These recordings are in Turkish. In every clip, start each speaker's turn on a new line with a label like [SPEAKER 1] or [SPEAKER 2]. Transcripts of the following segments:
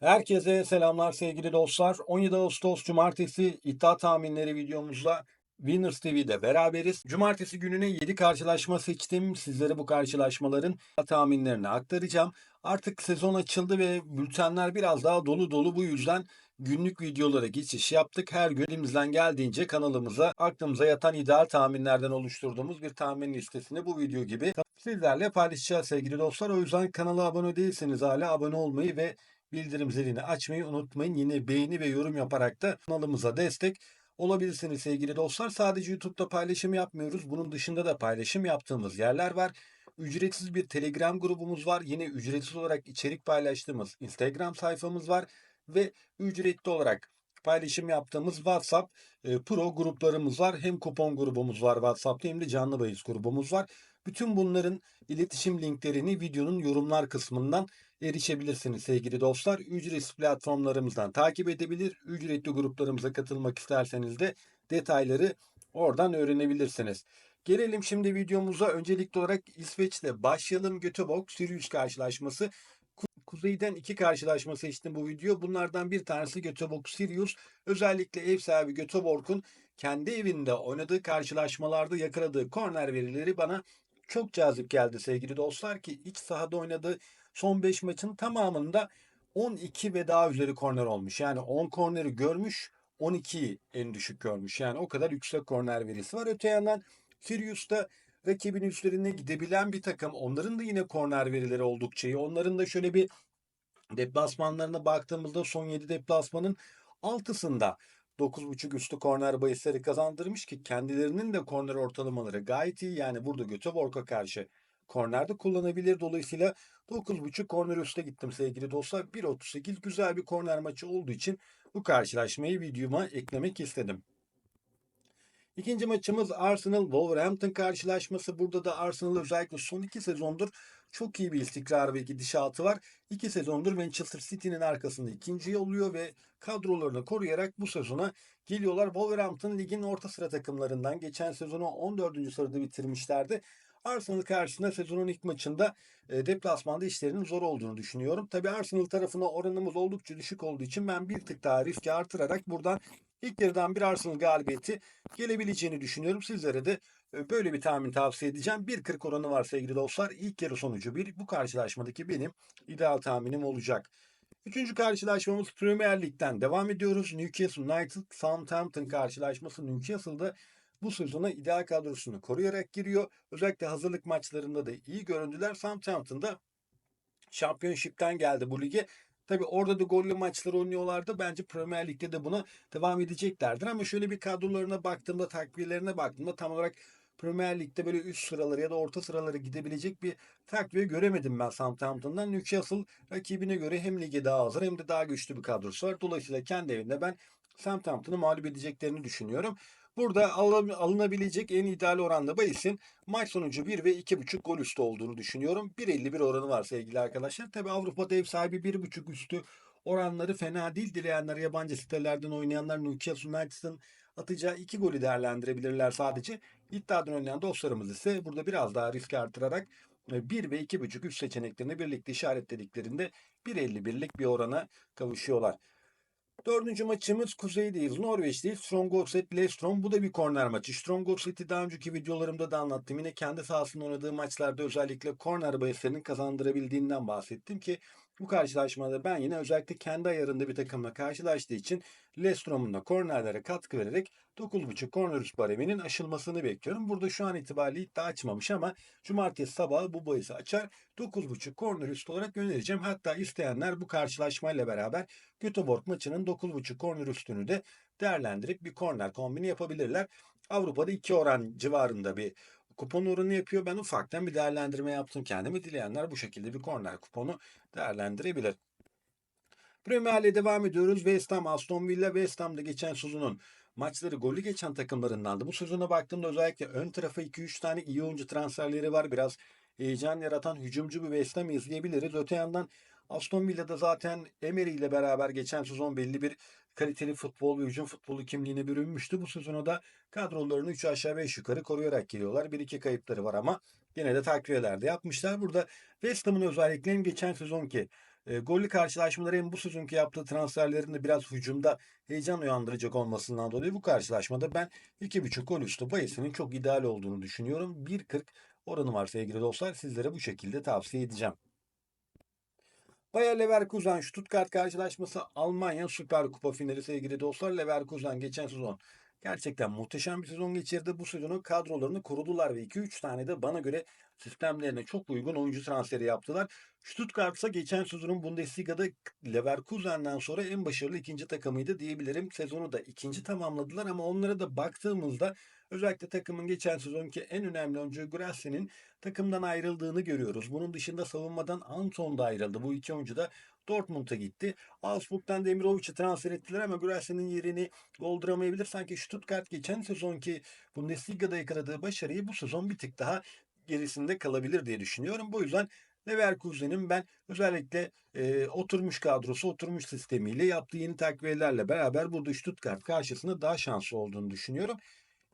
[SPEAKER 1] Herkese selamlar sevgili dostlar. 17 Ağustos Cumartesi iddia tahminleri videomuzla Winners TV'de beraberiz. Cumartesi gününe 7 karşılaşma seçtim. Sizlere bu karşılaşmaların tahminlerini aktaracağım. Artık sezon açıldı ve bültenler biraz daha dolu dolu bu yüzden günlük videolara geçiş yaptık. Her gün elimizden geldiğince kanalımıza aklımıza yatan ideal tahminlerden oluşturduğumuz bir tahmin listesini bu video gibi sizlerle paylaşacağız sevgili dostlar. O yüzden kanala abone değilseniz hala abone olmayı ve bildirim zilini açmayı unutmayın. Yine beğeni ve yorum yaparak da kanalımıza destek olabilirsiniz sevgili dostlar. Sadece YouTube'da paylaşım yapmıyoruz. Bunun dışında da paylaşım yaptığımız yerler var. Ücretsiz bir Telegram grubumuz var. Yine ücretsiz olarak içerik paylaştığımız Instagram sayfamız var ve ücretli olarak paylaşım yaptığımız WhatsApp e, Pro gruplarımız var. Hem kupon grubumuz var WhatsApp'ta hem de canlı bahis grubumuz var. Bütün bunların iletişim linklerini videonun yorumlar kısmından erişebilirsiniz sevgili dostlar. Ücretsiz platformlarımızdan takip edebilir. Ücretli gruplarımıza katılmak isterseniz de detayları oradan öğrenebilirsiniz. Gelelim şimdi videomuza. Öncelikli olarak İsveç'te başlayalım. Göteborg Sirius karşılaşması. Ku- Kuzeyden iki karşılaşma seçtim bu video. Bunlardan bir tanesi Göteborg Sirius. Özellikle ev sahibi Göteborg'un kendi evinde oynadığı karşılaşmalarda yakaladığı korner verileri bana çok cazip geldi sevgili dostlar ki iç sahada oynadığı son 5 maçın tamamında 12 ve daha üzeri korner olmuş. Yani 10 korneri görmüş 12'yi en düşük görmüş. Yani o kadar yüksek korner verisi var. Öte yandan Sirius'ta rakibin üstlerine gidebilen bir takım. Onların da yine korner verileri oldukça iyi. Onların da şöyle bir deplasmanlarına baktığımızda son 7 deplasmanın 6'sında 9.5 üstü korner bahisleri kazandırmış ki kendilerinin de korner ortalamaları gayet iyi. Yani burada Göteborg'a karşı kornerde kullanabilir. Dolayısıyla 9.5 korner üste gittim sevgili dostlar. 1.38 güzel bir korner maçı olduğu için bu karşılaşmayı videoma eklemek istedim. İkinci maçımız Arsenal Wolverhampton karşılaşması. Burada da Arsenal özellikle son iki sezondur çok iyi bir istikrar ve gidişatı var. İki sezondur Manchester City'nin arkasında ikinci oluyor ve kadrolarını koruyarak bu sezona geliyorlar. Wolverhampton ligin orta sıra takımlarından geçen sezonu 14. sırada bitirmişlerdi. Arsenal karşısında sezonun ilk maçında e, deplasmanda işlerinin zor olduğunu düşünüyorum. Tabi Arsenal tarafına oranımız oldukça düşük olduğu için ben bir tık daha riski artırarak buradan ilk yarıdan bir Arsenal galibiyeti gelebileceğini düşünüyorum. Sizlere de e, böyle bir tahmin tavsiye edeceğim. 1.40 oranı var sevgili dostlar. İlk yarı sonucu bir. Bu karşılaşmadaki benim ideal tahminim olacak. Üçüncü karşılaşmamız Premier Lig'den devam ediyoruz. Newcastle United Southampton karşılaşması Newcastle'da bu sezona ideal kadrosunu koruyarak giriyor. Özellikle hazırlık maçlarında da iyi göründüler. Southampton'da Championship'ten geldi bu lige. Tabi orada da gollü maçlar oynuyorlardı. Bence Premier Lig'de de buna devam edeceklerdir. Ama şöyle bir kadrolarına baktığımda, takviyelerine baktığımda tam olarak Premier Lig'de böyle üst sıraları ya da orta sıraları gidebilecek bir takviye göremedim ben Southampton'dan. Newcastle rakibine göre hem lige daha hazır hem de daha güçlü bir kadrosu var. Dolayısıyla kendi evinde ben Southampton'ı mağlup edeceklerini düşünüyorum. Burada alın- alınabilecek en ideal oranda bahisin maç sonucu 1 ve 2.5 gol üstü olduğunu düşünüyorum. 1.51 oranı var sevgili arkadaşlar. Tabi Avrupa'da ev sahibi 1.5 üstü oranları fena değil. Dileyenler yabancı sitelerden oynayanlar Newcastle United'ın atacağı 2 golü değerlendirebilirler sadece. İddiadan oynayan dostlarımız ise burada biraz daha risk artırarak 1 ve 2.5 üst seçeneklerini birlikte işaretlediklerinde 1.51'lik bir orana kavuşuyorlar. Dördüncü maçımız kuzeydeyiz. Norveç'teyiz. Strongholset Lestrom. Bu da bir korner maçı. Strongholset'i daha önceki videolarımda da anlattım. Yine kendi sahasında oynadığı maçlarda özellikle korner bahislerinin kazandırabildiğinden bahsettim ki bu karşılaşmada ben yine özellikle kendi ayarında bir takımla karşılaştığı için Lestrom'un da kornerlere katkı vererek 9.5 korner üst bareminin aşılmasını bekliyorum. Burada şu an itibariyle iddia açmamış ama cumartesi sabahı bu bahisi açar. 9.5 korner üst olarak önereceğim. Hatta isteyenler bu karşılaşmayla beraber Göteborg maçının 9.5 korner üstünü de değerlendirip bir korner kombini yapabilirler. Avrupa'da 2 oran civarında bir kupon oranı yapıyor. Ben ufaktan bir değerlendirme yaptım kendimi. Dileyenler bu şekilde bir korner kuponu değerlendirebilir. Premier Lig'e devam ediyoruz. West Ham, Aston Villa, West Ham'da geçen sezonun maçları golü geçen takımlarındandı. Bu sezona baktığımda özellikle ön tarafa 2-3 tane iyi oyuncu transferleri var. Biraz heyecan yaratan hücumcu bir West Ham izleyebiliriz. Öte yandan Aston Villa'da zaten Emery ile beraber geçen sezon belli bir kaliteli futbol ve hücum futbolu kimliğine bürünmüştü. Bu sezona da kadrolarını 3 aşağı 5 yukarı koruyarak geliyorlar. 1-2 kayıpları var ama yine de takviyeler de yapmışlar. Burada West Ham'ın özellikle hem geçen sezonki E, gollü karşılaşmaları hem bu sezonki yaptığı transferlerin de biraz hücumda heyecan uyandıracak olmasından dolayı bu karşılaşmada ben 2.5 gol üstü bayısının çok ideal olduğunu düşünüyorum. 1.40 oranı var sevgili dostlar. Sizlere bu şekilde tavsiye edeceğim. Bayer Leverkusen Stuttgart karşılaşması Almanya Süper Kupa finali sevgili dostlar. Leverkusen geçen sezon gerçekten muhteşem bir sezon geçirdi. Bu sezonun kadrolarını kurudular ve 2-3 tane de bana göre sistemlerine çok uygun oyuncu transferi yaptılar. Stuttgart ise geçen sezonun Bundesliga'da Leverkusen'den sonra en başarılı ikinci takımıydı diyebilirim. Sezonu da ikinci tamamladılar ama onlara da baktığımızda özellikle takımın geçen sezonki en önemli oyuncu Grasse'nin takımdan ayrıldığını görüyoruz. Bunun dışında savunmadan Anton da ayrıldı. Bu iki oyuncu da Dortmund'a gitti. Augsburg'dan Demirovic'i transfer ettiler ama Grasse'nin yerini dolduramayabilir. Sanki Stuttgart geçen sezonki Bundesliga'da yakaladığı başarıyı bu sezon bir tık daha gerisinde kalabilir diye düşünüyorum. Bu yüzden Leverkusen'in ben özellikle e, oturmuş kadrosu, oturmuş sistemiyle yaptığı yeni takviyelerle beraber burada Stuttgart karşısında daha şanslı olduğunu düşünüyorum.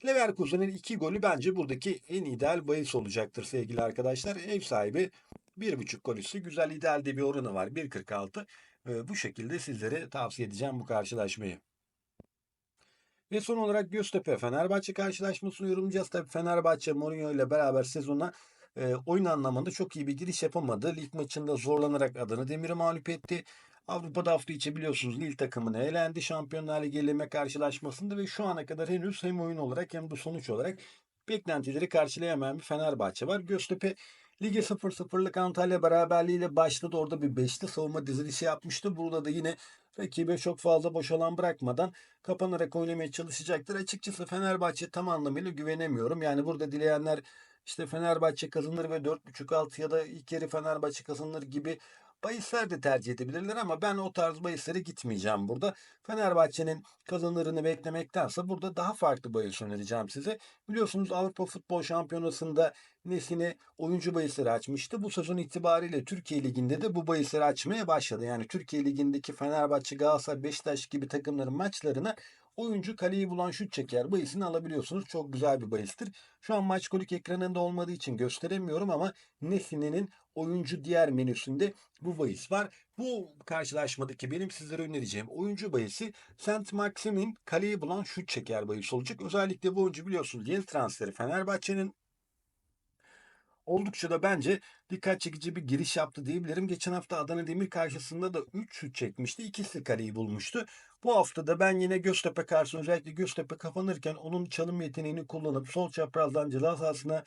[SPEAKER 1] Leverkusen'in iki golü bence buradaki en ideal bahis olacaktır sevgili arkadaşlar. Ev sahibi 1.5 gol üstü güzel idealde bir oranı var 1.46. E, bu şekilde sizlere tavsiye edeceğim bu karşılaşmayı. Ve son olarak Göztepe Fenerbahçe karşılaşmasını yorumlayacağız. Tabii Fenerbahçe Mourinho ile beraber sezona e, oyun anlamında çok iyi bir giriş yapamadı. Lig maçında zorlanarak adını Demir'i mağlup etti. Avrupa'da hafta içi biliyorsunuz Lille takımını elendi. Şampiyonlar Ligi eleme karşılaşmasında ve şu ana kadar henüz hem oyun olarak hem de sonuç olarak beklentileri karşılayamayan bir Fenerbahçe var. Göztepe Lige 0-0'lık Antalya beraberliğiyle başladı. Orada bir beşli savunma dizilişi yapmıştı. Burada da yine rakibe çok fazla boş alan bırakmadan kapanarak oynamaya çalışacaktır. Açıkçası Fenerbahçe tam anlamıyla güvenemiyorum. Yani burada dileyenler işte Fenerbahçe kazanır ve 4.5 alt ya da ilk yarı Fenerbahçe kazanır gibi bahisler de tercih edebilirler ama ben o tarz bahislere gitmeyeceğim burada. Fenerbahçe'nin kazanırını beklemektense burada daha farklı bahis önereceğim size. Biliyorsunuz Avrupa Futbol Şampiyonası'nda Nesine oyuncu bahisleri açmıştı. Bu sezon itibariyle Türkiye Ligi'nde de bu bahisleri açmaya başladı. Yani Türkiye Ligi'ndeki Fenerbahçe, Galatasaray, Beşiktaş gibi takımların maçlarına oyuncu kaleyi bulan şut çeker bahisini alabiliyorsunuz. Çok güzel bir bahistir. Şu an maç kolik ekranında olmadığı için gösteremiyorum ama Nesine'nin oyuncu diğer menüsünde bu bahis var. Bu karşılaşmadaki benim sizlere önereceğim oyuncu bahisi Saint Maximin kaleyi bulan şut çeker bahis olacak. Özellikle bu oyuncu biliyorsunuz yeni transferi Fenerbahçe'nin oldukça da bence dikkat çekici bir giriş yaptı diyebilirim. Geçen hafta Adana Demir karşısında da 3 şut çekmişti. İkisi kaleyi bulmuştu. Bu hafta da ben yine Göztepe karşı özellikle Göztepe kapanırken onun çalım yeteneğini kullanıp sol çaprazdan ceza sahasına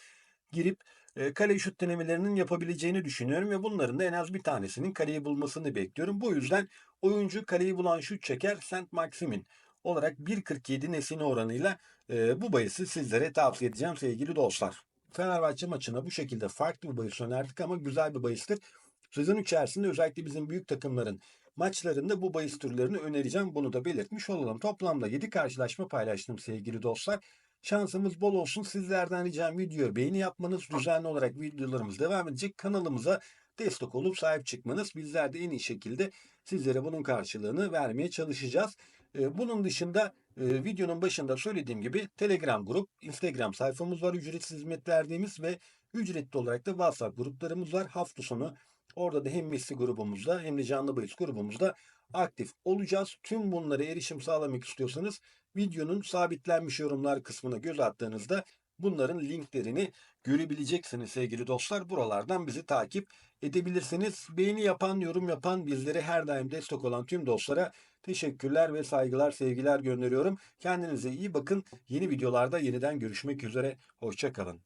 [SPEAKER 1] girip e, kale şut denemelerinin yapabileceğini düşünüyorum ve bunların da en az bir tanesinin kaleyi bulmasını bekliyorum. Bu yüzden oyuncu kaleyi bulan şut çeker Saint Maximin olarak 1.47 nesine oranıyla e, bu bahisi sizlere tavsiye edeceğim sevgili dostlar. Fenerbahçe maçına bu şekilde farklı bir bahis önerdik ama güzel bir bahistir. Sezon içerisinde özellikle bizim büyük takımların maçlarında bu bahis türlerini önereceğim. Bunu da belirtmiş olalım. Toplamda 7 karşılaşma paylaştım sevgili dostlar. Şansımız bol olsun. Sizlerden ricam video beğeni yapmanız, düzenli olarak videolarımız devam edecek. Kanalımıza destek olup sahip çıkmanız. Bizler de en iyi şekilde sizlere bunun karşılığını vermeye çalışacağız. Ee, bunun dışında e, videonun başında söylediğim gibi Telegram grup, Instagram sayfamız var ücretsiz hizmet verdiğimiz ve ücretli olarak da WhatsApp gruplarımız var. Hafta sonu orada da hem misli grubumuzda hem de canlı bahis grubumuzda aktif olacağız. Tüm bunlara erişim sağlamak istiyorsanız videonun sabitlenmiş yorumlar kısmına göz attığınızda bunların linklerini görebileceksiniz sevgili dostlar. Buralardan bizi takip edebilirsiniz. Beğeni yapan, yorum yapan, bizlere her daim destek olan tüm dostlara teşekkürler ve saygılar, sevgiler gönderiyorum. Kendinize iyi bakın. Yeni videolarda yeniden görüşmek üzere. Hoşçakalın.